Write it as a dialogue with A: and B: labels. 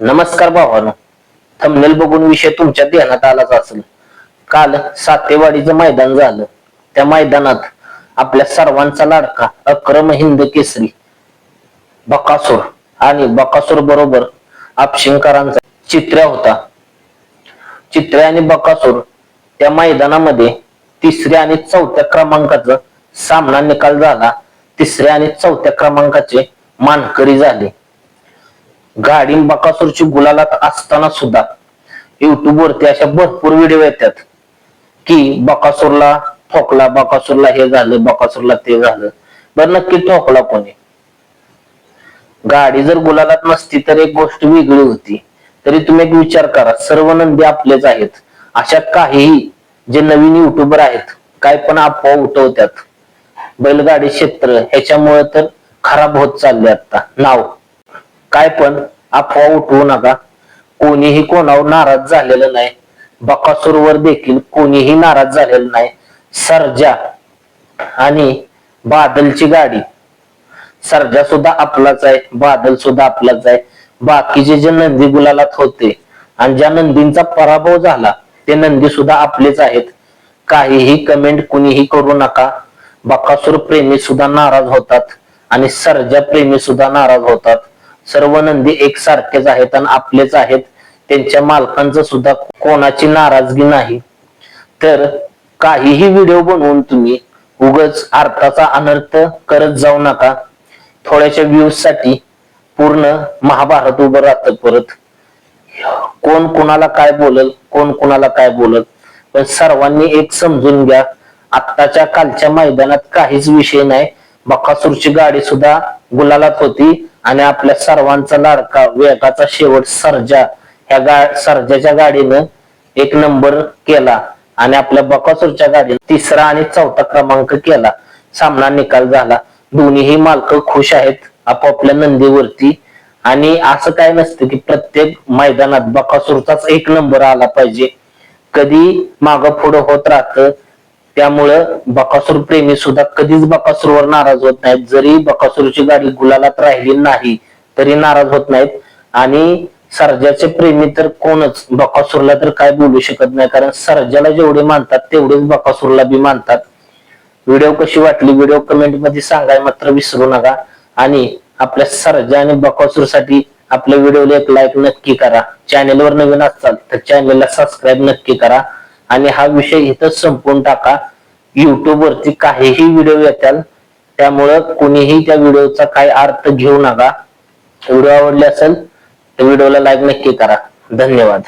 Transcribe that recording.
A: नमस्कार भावानो. थंबनेल बघून विषय तुमच्या ध्यानात आलाच असेल. काल सातेवाडीचं मैदान झालं. त्या मैदानात आपल्या सर्वांचा लाडका अक्रम हिंद केसरी बकासूर आणि बकासूर बरोबर आपशिंकरांचा चित्र्या होता. चित्र्या आणि बकासूर त्या मैदानामध्ये तिसऱ्या आणि चौथ्या क्रमांकाचा सामना निकाल झाला. तिसऱ्या आणि चौथ्या क्रमांकाचे मानकरी झाले. गाडी बकासूरची गुलालात असताना सुद्धा युट्यूब वरती अशा भरपूर व्हिडिओ येतात की बकासूरला ठोकला बकासूरला हे झालं बकासूरला ते झालं. बरं नक्की ठोकला कोणी? गाडी जर गुलालात नसती तर एक गोष्ट वेगळी होती. तरी तुम्ही एक विचार करा सर्व नंदी आपलेच आहेत. अशा काहीही जे नवीन युट्यूबर आहेत काय पण अफवा उठवतात. बैलगाडी क्षेत्र ह्याच्यामुळे तर खराब होत चालले आता. नाव. काय पण अफवा उठवू नका. कोणीही कोणावर नाराज झालेलं नाही. बकासूरवर देखील कोणीही नाराज झालेलं नाही. सर्जा आणि बादलची गाडी. सर्जा सुद्धा आपलाच आहे बादल सुद्धा आपलाच आहे. बाकीचे जे नंदी गुलालात होते आणि ज्या नंदींचा पराभव झाला ते नंदी सुद्धा आपलेच आहेत. काहीही कमेंट कुणीही करू नका. बकासूर प्रेमी सुद्धा नाराज होतात आणि सर्जा प्रेमी सुद्धा नाराज होतात. सर्व नंदी एकसारखेच आहेत आणि आपलेच आहेत. त्यांच्या मालकांचं सुद्धा कोणाची नाराजगी नाही. तर काहीही व्हिडिओ बनवून तुम्ही उगच अर्थाचा अनर्थ करत जाऊ नका. थोड्याशा व्ह्यूजसाठी पूर्ण महाभारत उभं राहत परत. कोण कुणाला काय बोलल कोण कुणाला काय बोलल. पण सर्वांनी एक समजून घ्या आत्ताच्या कालच्या मैदानात काहीच विषय नाही. बकासूरची गाडी सुद्धा गुलालात होती. आणि आपल्या सर्वांचा लाडका वेगाचा शेवट सर्जा. ह्या गा सर्जाच्या गाडीनं एक नंबर केला आणि आपल्या बकासूरच्या गाडीने तिसरा आणि चौथा क्रमांक केला. सामना निकाल झाला. दोन्हीही मालक खुश आहेत आपापल्या नंदीवरती. आणि असं काय नसतं की प्रत्येक मैदानात बकासूरचाच एक नंबर आला पाहिजे. कधी माग पुढं होत राहतं त्यामुळं बकासूर प्रेमी सुद्धा कधीच बकासूरवर नाराज होत नाहीत. जरी बकासूरची गाडी गुलालात राहिली नाही तरी नाराज होत नाहीत. आणि सर्जाचे प्रेमी तर कोणच? बकासूरला तर काय बोलू शकत नाही. कारण सर्जाला जेवढे मानतात तेवढेच बकासूरला बी मानतात. व्हिडिओ कशी वाटली? व्हिडिओ कमेंटमध्ये सांगाय मात्र विसरू नका. आणि आपल्या सर्जा आणि बकासूरसाठी आपल्या व्हिडिओला एक लाईक नक्की करा. चॅनेलवर नवीन असाल तर चॅनेलला सबस्क्राईब नक्की करा. आणि हा विषय इथंच संपवून टाका. युट्यूब वरती काहीही व्हिडिओ येतात त्यामुळं कुणीही त्या व्हिडिओचा काय अर्थ घेऊ नका. व्हिडिओ आवडले असेल तर व्हिडिओला लाईक नक्की करा. धन्यवाद.